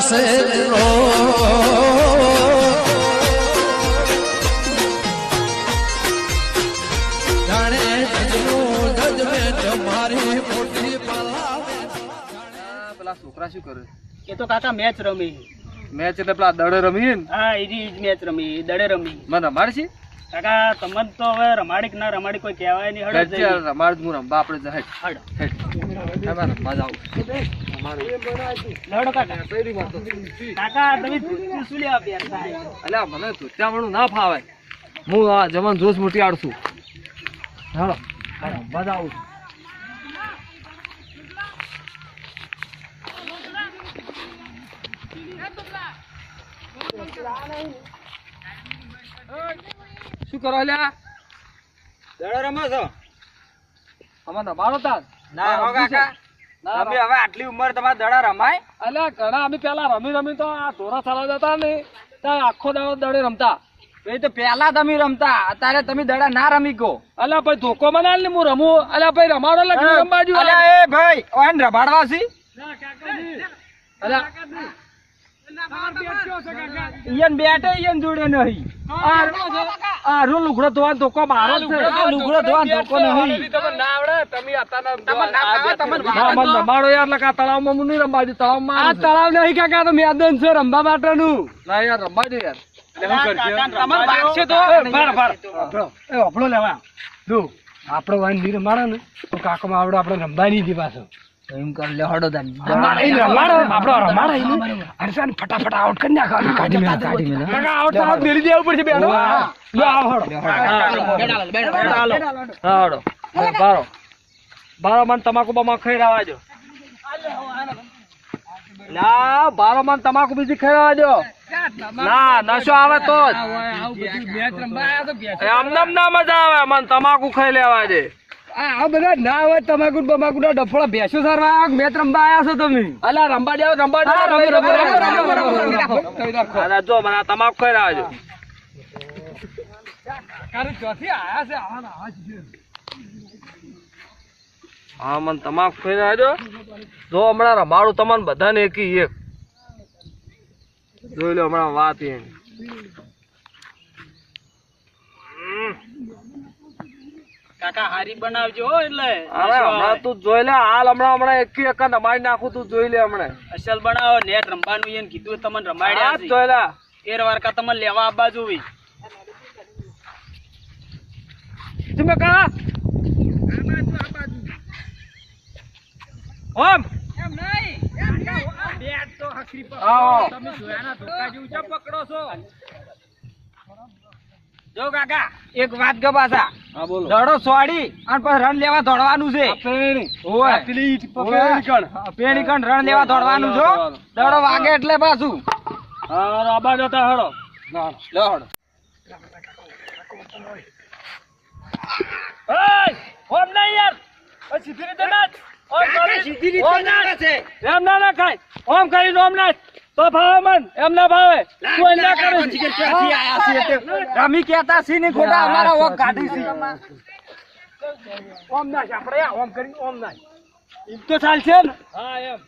છે રો જાણે જજનું જજમેન્ટ મારી મોટી પલાવે આ પેલા છોકરા શું કરે? એ તો કાકા મેચ રમી. મેચ એટલે પેલા દડે રમી ને? હા એ જ મેચ રમી દડે રમી. મને રમાડશે કાકા તમને તો હવે રમાડી કે ના રમાડી કોઈ કહેવાય નહીં હેડ રમાડ હું રમવા આપણે હેડ અલ્યા મને ધોતિયાવાળું ના ફાવે હું આ જવાન જોશ મોટી આડશું હાલો બધા છું. શું કરો અલ્યા દડો રમો છો. અમારે રમાડો તાર? ના હો કાકા. તમે હવે આટલી ઉંમર તમારે દડા રમાય અલ્યા ઘણા અમે પેલા રમી રમી તો આ ધોરા ચલાવતા જતા ને ત્યાં આખો દાડો દડે રમતા એ તો પેલા તમે રમતા અત્યારે તમે દડા ના રમી ગો અલ્યા ભાઈ ધોકો મને ને હું રમું અલ્યા ભાઈ રમાડો લખી રમબાજુ અલ્યા એ ભાઈ ઓન રમાડવા છી અલ્યા ઈયન બેટે ઈયન જોડે નહીં આ રો લુગડો ધોવાનો ધોકો મારો છે. લુગડો ધોવાનો ધોકો નહીં. તમને ના આવડે તમે અત્યારના તમને ના ફાવે, તમને ના, મને રમાડો યાર લખા તળાવમાં મુની રમવા તળાવમાં આ તળાવ નહીં કાકા તો મેદાન છે રમવા માટેનું. ના યાર રમવા દે યાર. તમારે વાગશે તો. ભાર ભાર. એ લેવા. જો આપણો વાન નહીં મારે ને તો કાકો આવડે આપણે રમવા નહીં દી પાછો. એમ કર લે હડો તને આપણો રમાડે હરસાન ફટાફટ આઉટ કરી નાખો કાઢી મેલા કાઢી મેલા કાકા આઉટ તો આઉટ દેવું પડશે બેનો લો આવો હડો હા હડો બારો બારો મન તમાકુ બમા ખાઈ રહ્યા ના બારો મન તમાકુ બીજી ખાઈ રહ્યા ના નશો આવે તો જ એમને ના મજા આવે મન તમાકુ ખાઈ લેવા દે આ બધા ના હોય તમાકુ બમાકુ ના ડફળા ભેંસો સારવા મેચ રમવા આયા છો તમે? અલા રમવા જાવ રમવા જાવ જો મને તમાકુ ખાઈ રહ્યા છો હા મને તમાકુ ખાઈ રહ્યા છો જો હમણાં રમાડું તમને બધાને એકી એક. જોઈ લો હમણાં વાત એની. કાકા હારી બનાવજો હો એટલે. અરે હમણાં તું જોઈ લે હાલ હમણાં હમણાં એકી એક રમાડી નાખું તું જોઈ લે હમણાં. અસલ બનાવો નેટ રમવાનું એને કીધું તમને રમાડ્યા હા છે જોઈ લે. તેર વારકા તમને લેવા આવવા જોવી. તમે કા ઓમ આવો જો કાકા એક વાત ગો પાછા. હા બોલો. દડો સોડી અને પછી રન લેવા દોડવાનું છે. ઓય. હા, પેણી લેવા દોડવાનું છો દડો વાગે એટલે પાછું. હા આબા જતા હળો લો હડો. ઓમ નહીં યાર. સીધી રીતે નાચ ઓમ કરી- ઓમનાથ એમ ના ના ખાય ઓમ કરી ઓમ નાચ તો ભાવે મન એમ ના ભાવે. તું એમ ના કરે. અમે કેતા સી ની ખોટા અમારા ઓમ કાઢી સી ઓમ નાચ આપણે ઓમ કરી ઓમ નાચ તો ચાલશે ને. હા એમ.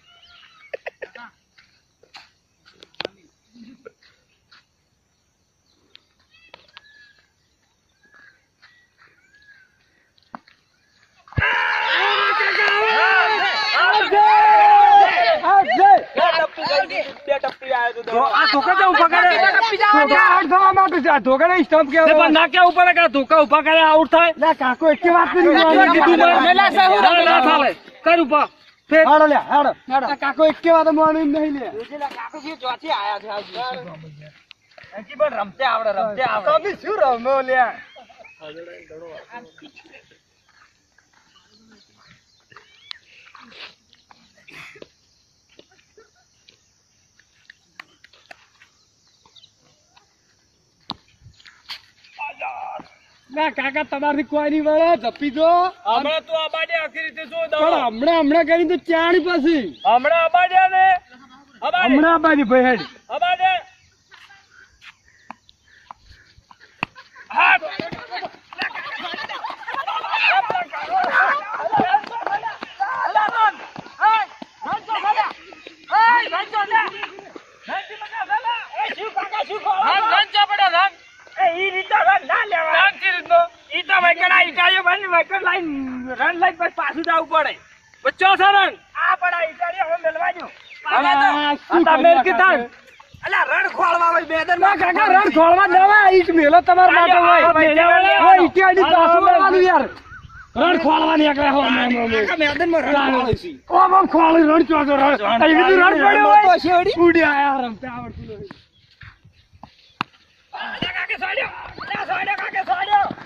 કાકો એક કે વાત માનું નહીં લે. કાકો કે ચોથી આયા છે આ હજી પણ રમતે આવડે રમતે આવડે. તમે શું રમો લ્યા? ના કાકા તમારી કોઈ નહીં વળે જપી દો હમણાં તો આબાડે આખી રીતે જો પણ હમણાં હમણાં કરી તો ચાણી પછી. હમણાં આબાડ્યા ને? હમણાં આબાડી ભાઈ હેડ. આબાડે. રન રન રન રન અલા અલા અલા અલા અલા કાકા શું લઈ જાય છે અલા હું નીકળે લે લઈ જાય ઉપાડી જ લઈ જાય છે. અલા કાકા લે, શું કરો તમે યાર? શું કર્યું આ બે રન લાયો આ રણ નહીં, આ નથી. યાર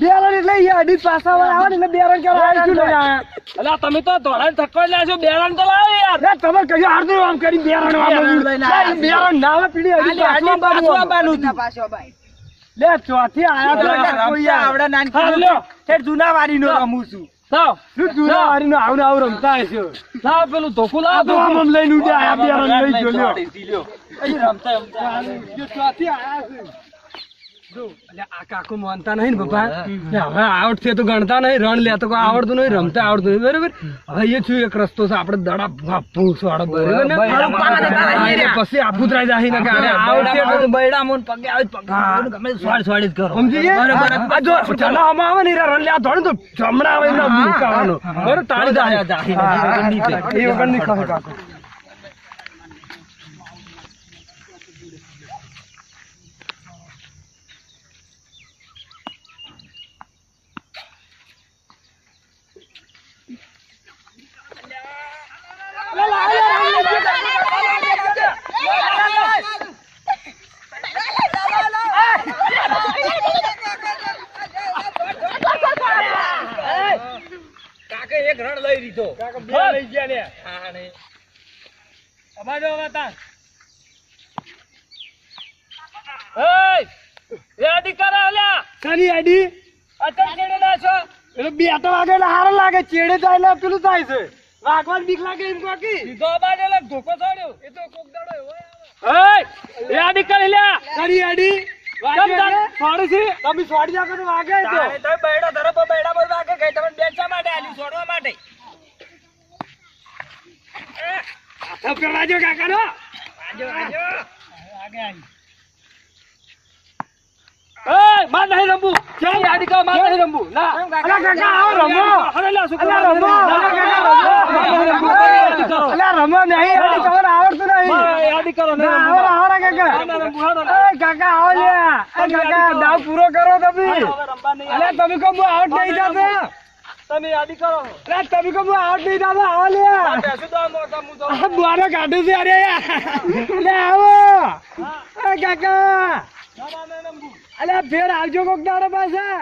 બે રન એટલે અઢી વાળા આવે ને એટલે બે રન આવી છું અલા તમે તો ધોળાને થક્કો લ્યા છો બે તો લાવો યાર લે, તમે કહ્યું આમ કરી ના આવે, પીડી પાછું. લે, ચોથી આયા તો કોઈ યાર. હા, લ્યો. જૂના વારી નો રમું છું લાવ. શું જૂના વારીનું આવું ને આવું રમતા હશે લાવ પેલું ધોકું આ તો આમ આમ લઈને ઉડ્યા આયા, બે લઈ ગયો, લ્યો. રમતા રમતા જો ચોથી આયા છે. આ કાકુ માનતા નહીં ને બાપા હવે આઉટ થયો તો ગણતા નહીં રન લેતો કોઈ આવડતું નહીં રમતા આવડતું નહીં બરાબર હવે એ શું એક રસ્તો છે આપણે દડા બરાબર ને અરે out થયો તો- હા. સમજી ગયા? આ જો ચલા આમાં આવે ને એ રન લેવા તો જમણા આવે એમના મુકાવાનો. બરાબર? તાળી જાય. એ વગર નહીં ખાય કાકુ. કાકે એક રણ લઈ લીધો. બે લઈ ગયા ને. અમારો વતન એય એ અધિકાર આલ્યા શાની આઈડી? અતર કેડે ના છો? એટલે બે તો વાગે એટલે હારું લાગે. ચેડે જાય એટલે પેલું થાય છે. વાગવાની બીક લાગે એમ કોકી લીધો બાજે લગ ધોકો છોડ્યો. એ તો કોક દાડો એવો એય એ અધિકાર લ્યા. તારી આડી વાગે છે? તમે જાકો તો વાગે તો બેડા પર વાગે ગઈ તમને બેચવા માટે આલી છોડવા માટે હાથો પેલાજો કાકાનો? આજો આજો એય માર નહીં રંબુ કેમ? અધિકાર માર નહીં રંબુ ના. અલા કાકા આવો રમો. અલા રમો. અલા કાકા રમો. અલા રમો નહીં. આઈડી તમને આવડતું નહીં. અધિકારો ના, આવો આવો કાકા. એ કાકા આવો કાકા દાવ પૂરો કરો તમે. અલે તમે નહીં થતો તમે યાદી કરો અરે તમે કહો હું આઉટ નહીં થતો આવો લ્યા બેસું તો મોટા મું તો આ કાઢું છે અરે લે આવો કાકા અલે ફેર આવજો કોક દાડો પાછા